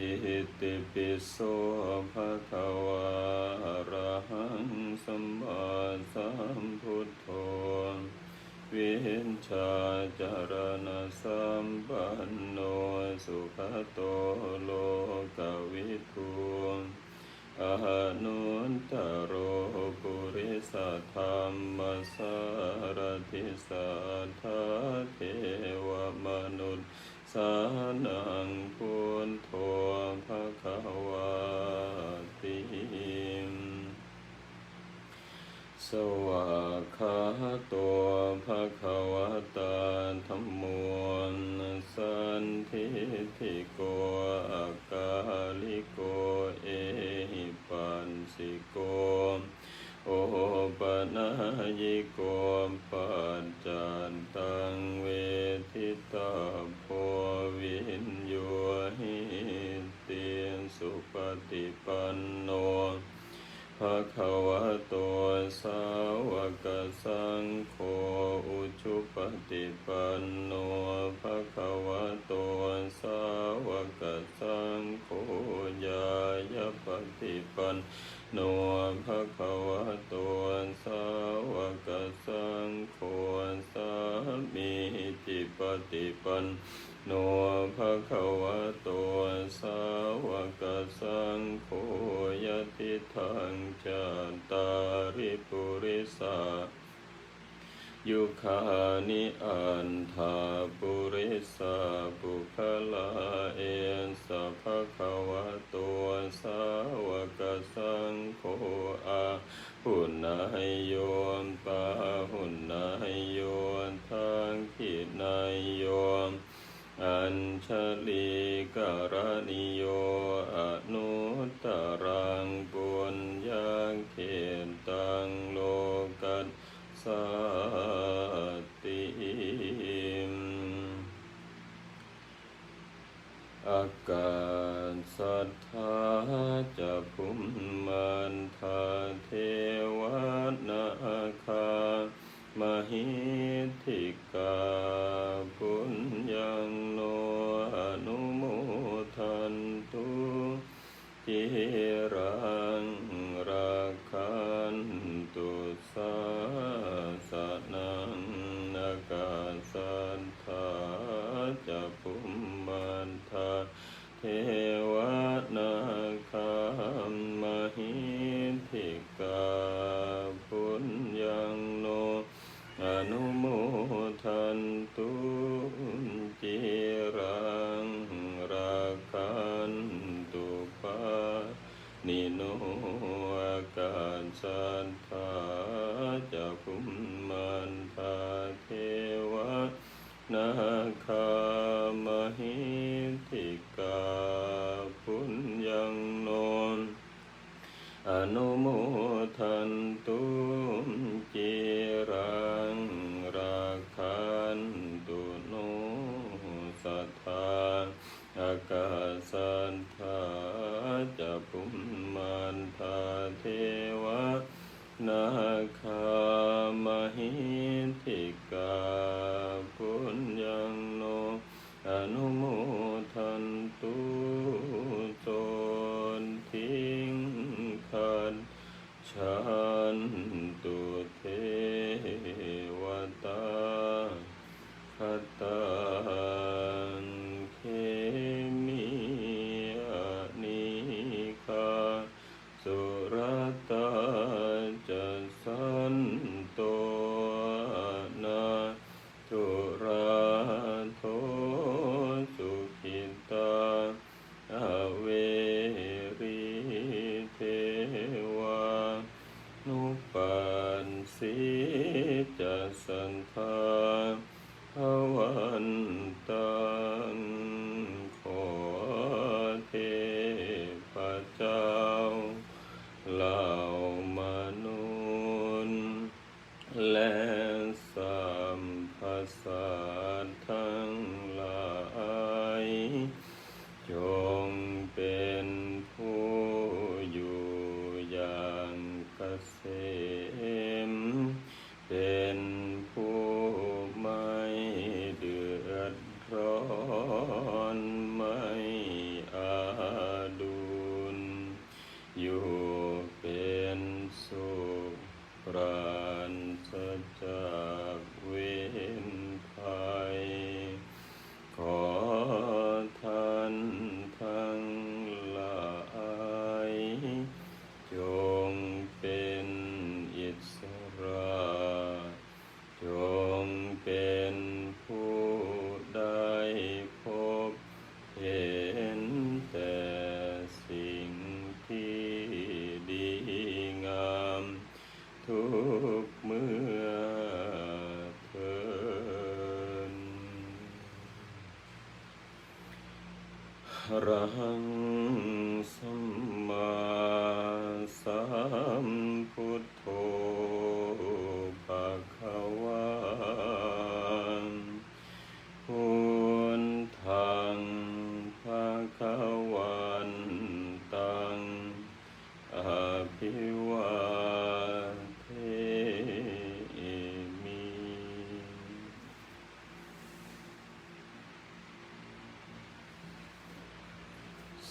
อิติปิโสภะคะวะอะระหังสัมมาสัมพุทโธวินชาจารณสัมปันโนสุขโตโลกวิทูอานุนตโรปุริสธรรมสารทิสัทธาเทวมนุษย์ สานังพุทโธภะคะวาติสวากขาตัวภะคะวะตาธรรมโมสันทิทิโกอากาลิโกเอหิปันสิโกโอปนายิโกปัจจันตังเว ทิตาโพวินโยหิติสุปฏิปันโนภะคะวะโตสาวกสังโฆอุชุปฏิปันโนภะคะวะโตสาวกสังโฆญายปฏิปันโนภะคะวะโตสาวกสังโฆสามีจิ ปฏิปันโนภะคะวะโตสาวกสังโฆยติทังจัตตาริปุริสายุคานิอันทาปุริสาปุคลาเอนสัพพะคะวะโตสาวกสังโฆอา หุนายโยมปาหุนายโยทางขินายโยมอัญชลีการณิโยอนุตตรังปุญญาเขตังโลกัสสติอากา สัทธาจะพุมมันทาเทวนาคามหิทิกาปุญญังโนอนุโมทันตุจิรังราคันตุสาสนังนาคาสันทาจะภุมมันทาเทวนาคามหิทิกาปุญญังโน อนุโมทันตุจิรังราคันตุปา นิโนอาการสันทาจะภุมมันทาเทวนาคามหิทิกาปุญญังโนอนุโมทันตุจิรังราคันตุโนสัทธาอากา จัสันทาภวันตังขอเทพเจ้าเหล่ามนุษย์และสามภาษทั้งหลายจงเป็นผู้อยู่อย่างเกษ ระหังสัมมาสัมพุทโธ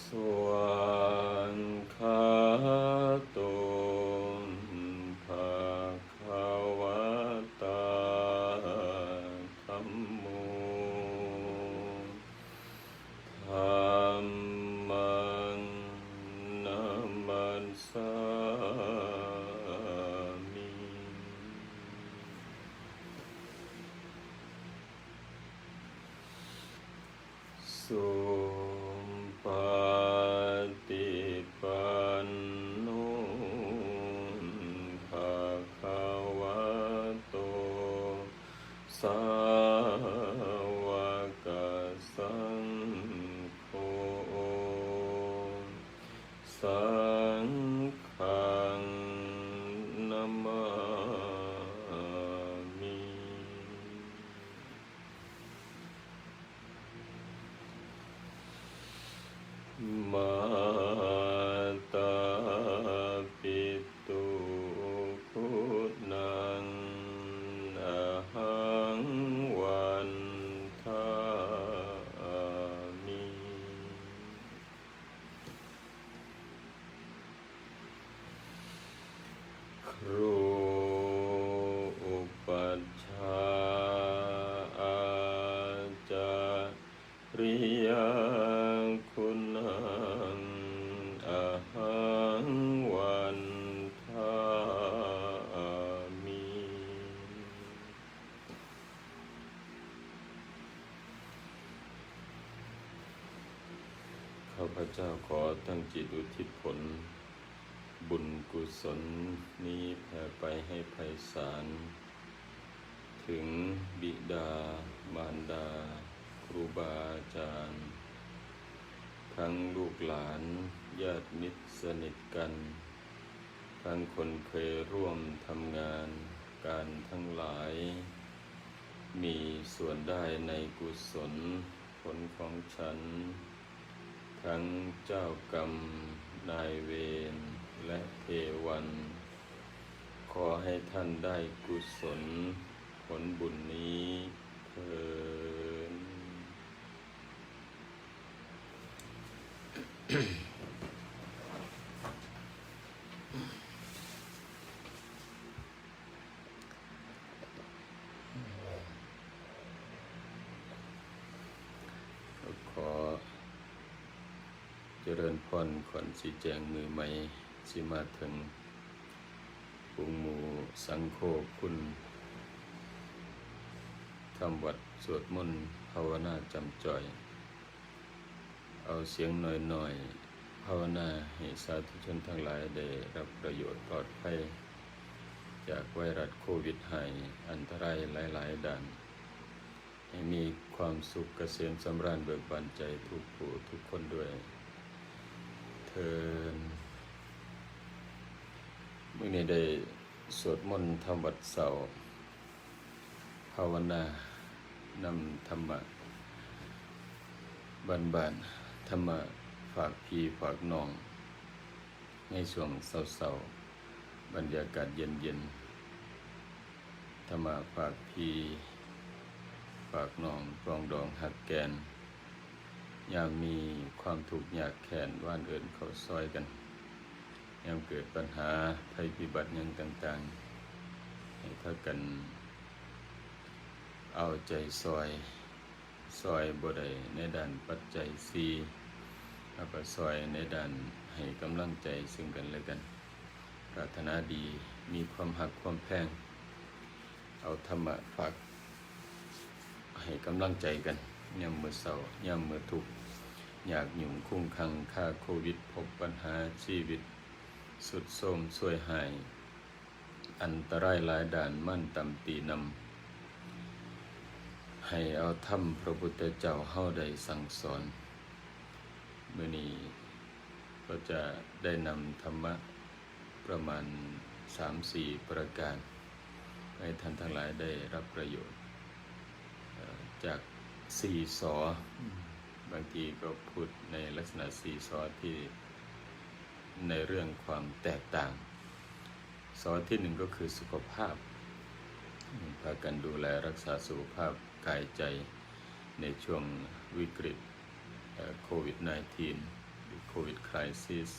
สวนขาโตภะคะวะตาธัมโมธัมมังนัมมันสามิสุปฏิปันโนภะคะวะโต สาวกสังโฆ สังฆังนามามิ มาตาปิตุคุณังอาหังวันทามิ ค รูอุปัชฌาอาจาริยคุณังอาหังวันทามิข้าพเจ้าขอตั้งจิตอุทิศผล บุญกุศลนี้แผ่ไปให้ไพศาล ถึงบิดามารดา ครูบาอาจารย์ ทั้งลูกหลานญาติมิตรสนิทกัน ทั้งคนเคยร่วมทำงานการทั้งหลาย มีส่วนได้ในกุศลผลของฉัน ทั้งเจ้ากรรมนายเวร และเทวัน ขอให้ท่านได้กุศลผลบุญนี้เถิดขอเจริญพรขอนสีแจงมือใหม่ สิมาถึงปุงหมูสังโฆคุณทำวัดสวดมนต์ภาวนาจำจ่อย เอาเสียงหน่อยๆ ภาวนาให้สาธุชนทั้งหลายได้รับประโยชน์ปลอดภัย จากไวรัสโควิดหายอันตรายหลายๆด่านให้มีความสุขเกษมสำราญเบิกบานใจทุกผู้ทุกคนด้วย เทิน มื่อนี้ได้สวดมนต์ทำวัดเสาร์ภาวนานำธรรมะบานบานธรรมะฝากพี่ฝากน้อง ในช่วงเศร้าๆบรรยากาศเย็นๆธรรมะฝากพี่ฝากน้องปรองดองหักแกนยามมีความทุกข์ยากแค้นว่านเอินเขาซอยกัน ยามเกิดปัญหาภัยพิบัติยังต่างๆ ให้ถ้ากัน เอาใจซอยซอยบ่ได้ในด้านปัจจัยสีแล้วก็ซอยในด้านให้กำลังใจซึ่งกันและกัน ปรารถนาดีมีความหักความแพง เอาธรรมะฝากให้กำลังใจกันย่ำมือเศร้าย่ำมือทุกข์อยากหยุ่งคุ้งคังค่าโควิด พบปัญหาชีวิต สุดโทรมช่วยหาย อันตรายหลายด่านมั่นตำตีนำ ให้เอาธรรมพระพุทธเจ้าเฮาได้สั่งสอนเมื่อนี้ก็จะได้นำธรรมะประมาณสามสี่ประการ ให้ท่านทั้งหลายได้รับประโยชน์เอ่อจากสี่สอบางทีก็พูดในลักษณะสี่สอที่ ในเรื่องความแตกต่างสอที่หนึ่งก็คือสุขภาพพากันดูแลรักษาสุขภาพกายใจในช่วงวิกฤตโควิด -19 หรือโควิดคริสิส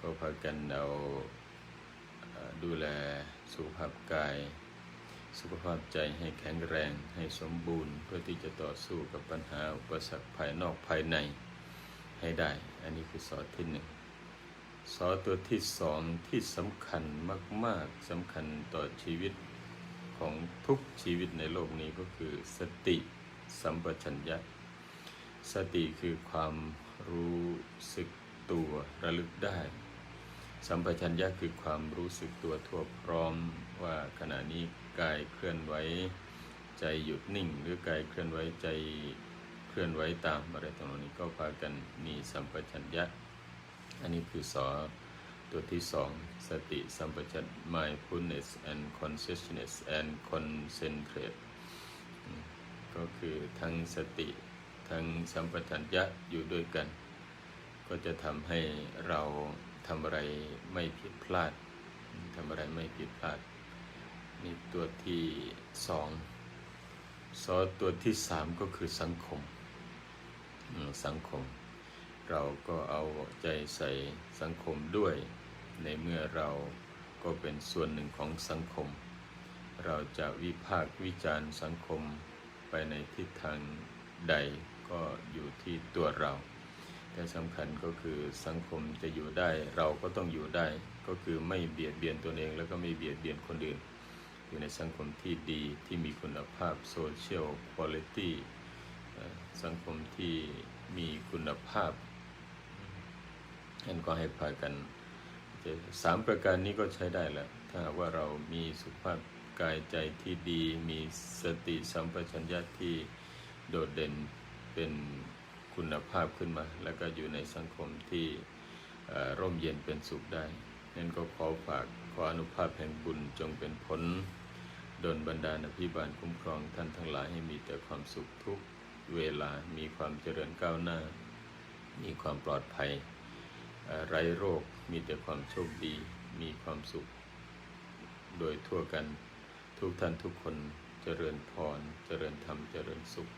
ก็พากันเอาดูแลสุขภาพกาย สุขภาพใจให้แข็งแรงให้สมบูรณ์เพื่อที่จะต่อสู้กับปัญหาอุปสรรคภายนอกภายในให้ได้ อันนี้คือสอที่หนึ่ง สอตัวที่สองที่สำคัญมาก ๆสำคัญต่อชีวิตของทุกชีวิตในโลกนี้ก็คือสติสัมปชัญญะ สติคือความรู้สึกตัวระลึกได้ สัมปชัญญะคือความรู้สึกตัวทั่วพร้อมว่าขณะนี้กายเคลื่อนไหวใจหยุดนิ่ง หรือกายเคลื่อนไหวใจเคลื่อนไหวตามอะไรตรงนี้ก็พากันมีสัมปชัญญะ อันนี้คือสอตัวที่สองสติสัมปชัญญะ mindfulness and consciousness and concentrate ก็คือทั้งสติทั้งสัมปชัญญะอยู่ด้วยกัน ก็จะทำให้เราทำอะไรไม่ผิดพลาดทำอะไรไม่ผิดพลาด นี่ตัวที่สองสอตัวที่สามก็คือสังคม สังคม เราก็เอาใจใส่สังคมด้วย ในเมื่อเราก็เป็นส่วนหนึ่งของสังคม เราจะวิพากษ์วิจารณ์สังคมไปในทิศทางใดก็อยู่ที่ตัวเรา แต่สำคัญก็คือสังคมจะอยู่ได้เราก็ต้องอยู่ได้ ก็คือไม่เบียดเบียนตนเองแล้วก็ไม่เบียดเบียนคนอื่น อยู่ในสังคมที่ดีที่มีคุณภาพโซเชียลคุณภาพสังคมที่มีคุณภาพ นั่นก็ให้พากันสามประการนี้ก็ใช้ได้แล้ว ถ้าว่าเรามีสุขภาพกายใจที่ดี มีสติสัมปชัญญะที่โดดเด่นเป็นคุณภาพขึ้นมา แล้วก็อยู่ในสังคมที่ร่มเย็นเป็นสุขได้ นั่นก็ขอฝากขออนุภาพแห่งบุญจงเป็นผลดลบันดาลอภิบาลคุ้มครองท่านทั้งหลายให้มีแต่ความสุขทุกเวลา มีความเจริญก้าวหน้า มีความปลอดภัย ไร้โรคมีแต่ความโชคดีมีความสุข โดยทั่วกันทุกท่านทุกคนเจริญพร เจริญธรรม เจริญสุข